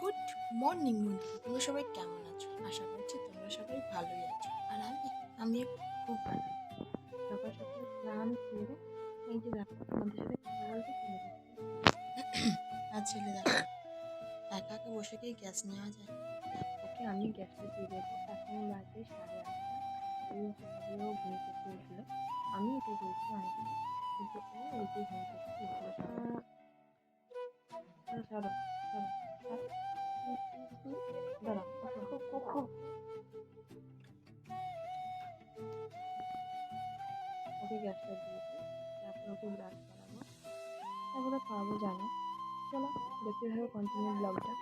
Good morning বন্ধু তোমরা সবাই কেমন আছো? আশা করছি তোমরা সবাই ভালোই আছো। আর আমি আমি খুব ভালো। সকাল সকাল স্নান করে এই যে তোমাদের সাথে কথা বলতে চলে আর ছেলে দেখো একা একা বসে গিয়ে গ্যাস নেওয়া যায়? ওকে আমি গ্যাসটা দিয়ে দেবো এখন বাজে সাড়ে আটটা। ঘুম থেকে উঠল। আমি এটা বলছি অনেক কিন্তু ও ওই যে ঘুম থেকে উঠল। ছাড়ো দাঁড়া ওকে গ্যাসটা দিয়েছি তারপর তারপরে খাওয়াবো, জানো। চলো, দেখতে থাকো কন্টিনিউ ব্লগটা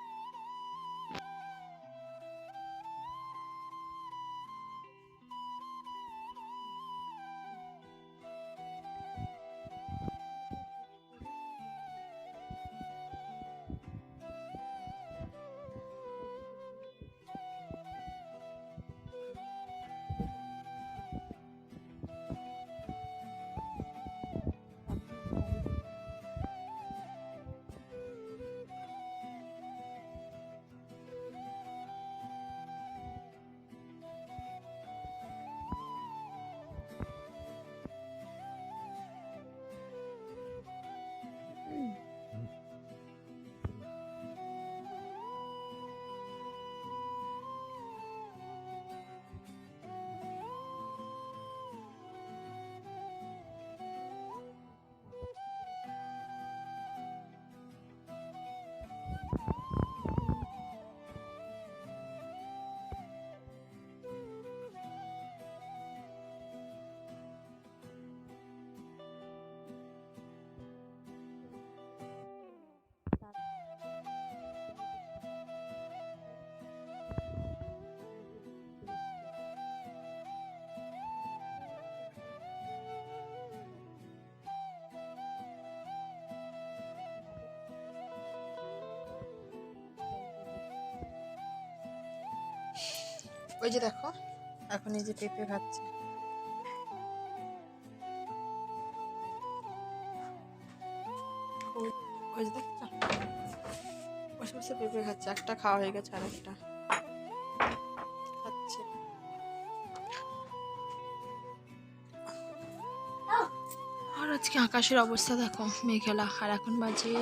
ওই যে দেখো, এখন এই যে পেঁপে বসে পেঁপে খাচ্ছে, একটা খাওয়া হয়ে গেছে আর একটা খাচ্ছে। আর আজকে আকাশের অবস্থা দেখো, মেঘেলা। আর এখন বাজে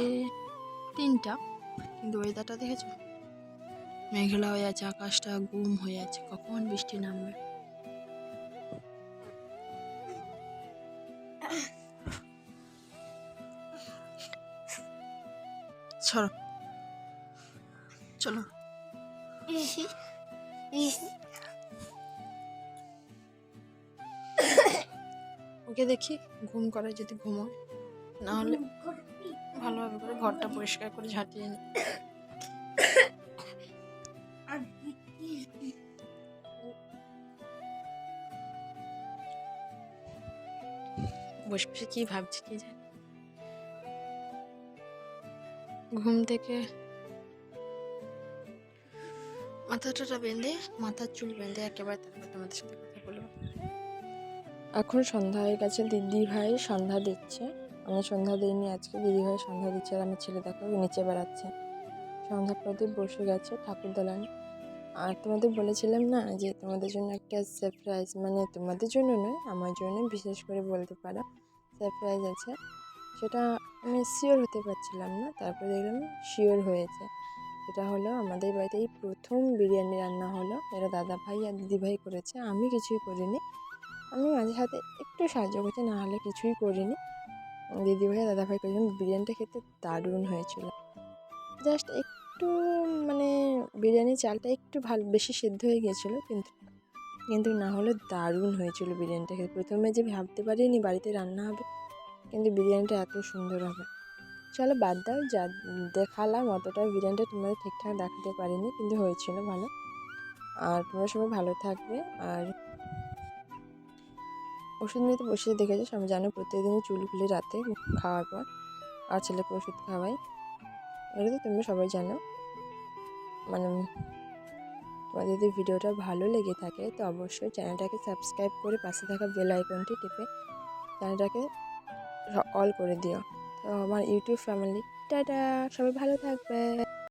তিনটা, কিন্তু ওয়েদারটা দেখেছ? মেঘলা হয়ে আছে, আকাশটা গুম হয়ে আছে, কখন বৃষ্টি নামবে? চলো। চলো। ওকে দেখি, ঘুম করে যদি ঘুমোয়। না হলে ভালোভাবে করে ঘরটা পরিষ্কার করে ঝাঁটিয়ে নি। বসে বসে কি ভাবছি কি জানি? ঘুম থেকে মাথাটা বেঁধে, মাথার চুল বেঁধে একেবারে তারপর তোমাদের সাথে কথা বলব। এখন সন্ধ্যা হয়ে গেছে, দিদি ভাই সন্ধ্যা দিচ্ছে। আমি সন্ধ্যা দিইনি আজকে, দিদি ভাই সন্ধ্যা দিচ্ছে আর আমার ছেলে দেখো নিচে বেড়াচ্ছে। সন্ধ্যা প্রদীপ বসে গেছে ঠাকুর দালানে। আর তোমাদের বলেছিলাম না যে তোমাদের জন্য একটা সারপ্রাইজ মানে তোমাদের জন্য নয়, আমার জন্য বিশেষ করে বলতে পারো সারপ্রাইজ আছে। সেটা আমি শিওর হতে পারছিলাম না, তারপরে দেখলাম শিওর হয়েছে। সেটা হলো আমাদের বাড়িতে এই প্রথম বিরিয়ানি রান্না হলো। এটা দাদা ভাই আর দিদি ভাই করেছে, আমি কিছুই করিনি। আমি মাঝে সাথে একটু সাহায্য করছি, না হলে কিছুই করিনি। দিদি ভাই দাদা ভাই করেছেন বিরিয়ানিটা খেতে দারুণ হয়েছিল। জাস্ট একটু মানে বিরিয়ানি চালটা একটু ভালো, বেশি সেদ্ধ হয়ে গিয়েছিল কিন্তু কিন্তু না হলে দারুণ হয়েছিল বিরিয়ানিটা খেতে প্রথমে যে ভাবতে পারিনি বাড়িতে রান্না হবে, কিন্তু বিরিয়ানিটা এত সুন্দর হবে। চলো বাদ দাও, যা দেখালাম অতটা বিরিয়ানিটা তোমাদের ঠিকঠাক দেখাতে পারিনি, কিন্তু হয়েছিল ভালো। আর তোমরা সবাই ভালো থাকবে, আর ওষুধ নিতে বসে দেখেছ, আমি জানো প্রত্যেকদিনই চুল খুলি রাতে, খাওয়ার পর, আর ছেলেকে ওষুধ খাওয়াই। এটা তো তোমরা সবাই জানো। মানে তোমাদের যদি ভিডিওটা ভালো লেগে থাকে, তো অবশ্যই চ্যানেলটাকে সাবস্ক্রাইব করে পাশে থাকা বেল আইকনটি টিপে চ্যানেলটাকে অল করে দিও। তো আমার ইউটিউব ফ্যামিলি, টাটা! সবাই ভালো থাকবে।